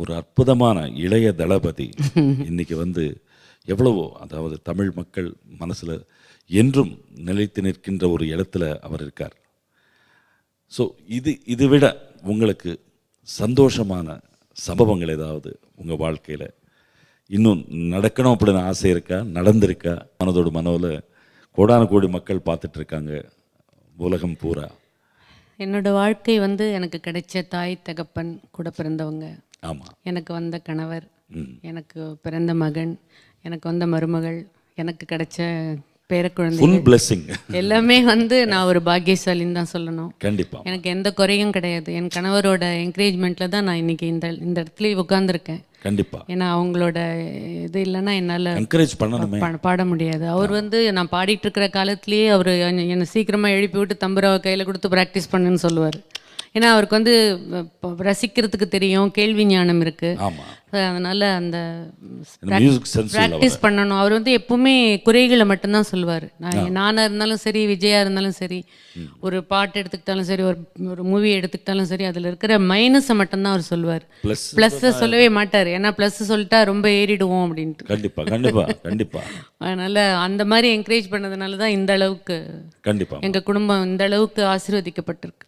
ஒரு அற்புதமான இளைய தளபதி இன்னைக்கு வந்து எவ்வளவோ அதாவது தமிழ் மக்கள் மனசில் என்றும் நிலைத்து நிற்கின்ற ஒரு இடத்துல அவர் இருக்கார். ஸோ இது இது விட உங்களுக்கு சந்தோஷமான சம்பவங்கள் ஏதாவது உங்கள் வாழ்க்கையில்? இன்னும் நடக்கணும் அப்படின்னு ஆசை இருக்கா? நடந்திருக்கா? மனதோடு மனோவில் கோடான கோடி மக்கள் பார்த்துட்டு இருக்காங்க. உலகம் பூரா. என்னோட வாழ்க்கை வந்து எனக்கு கிடைச்ச தாய் தகப்பன் கூட பிறந்தவங்க. ஆமா. எனக்கு வந்த கணவர் எனக்கு பிறந்த மகன் எனக்கு வந்த மருமகள் எனக்கு கிடைச்ச பேரக்குழந்தை எல்லாமே வந்து நான் ஒரு பாக்கியசாலின்னு தான் சொல்லணும். கண்டிப்பா. எனக்கு எந்த குறையும் கிடையாது. என் கணவரோட என்கரேஜ்மெண்ட்டில் தான் நான் இன்னைக்கு இந்த இந்த இடத்துல உட்காந்துருக்கேன் கண்டிப்பா. ஏன்னா அவங்களோட இது இல்லைன்னா என்னால் என்கரேஜ் பண்ணணுமே. பா- பாட முடியாது. அவர் வந்து நான் பாடிட்டு இருக்கிற காலத்திலேயே அவர் என்னை சீக்கிரமா எழுப்பி விட்டு தம்புராவை கையில கொடுத்து ப்ராக்டிஸ் பண்ணுன்னு சொல்லுவார். ஏன்னா அவருக்கு வந்து ரசிக்கிறதுக்கு தெரியும் கேள்வி ஞானம் இருக்கு. அதனால அந்த ப்ராக்டிஸ் பண்ணணும். அவர் வந்து எப்பவுமே குறைகளை மட்டும்தான் சொல்லுவார். நான் நானா இருந்தாலும் சரி விஜயா இருந்தாலும் சரி ஒரு பாட்டு எடுத்துக்கிட்டாலும் சரி ஒரு ஒரு மூவி எடுத்துக்கிட்டாலும் சரி அதுல இருக்கிற மைனஸை மட்டும்தான் அவர் சொல்லுவார். ப்ளஸ் ப்ளஸ்ஸை சொல்லவே மாட்டார். ஏன்னா ப்ளஸ் சொல்லிட்டா ரொம்ப ஏறிடுவோம் அப்படின்ட்டு. கண்டிப்பா கண்டிப்பா கண்டிப்பா. அதனால அந்த மாதிரி என்கரேஜ் பண்ணதுனால தான் இந்த அளவுக்கு கண்டிப்பா எங்க குடும்பம் இந்த அளவுக்கு ஆசீர்வதிக்கப்பட்டிருக்கு.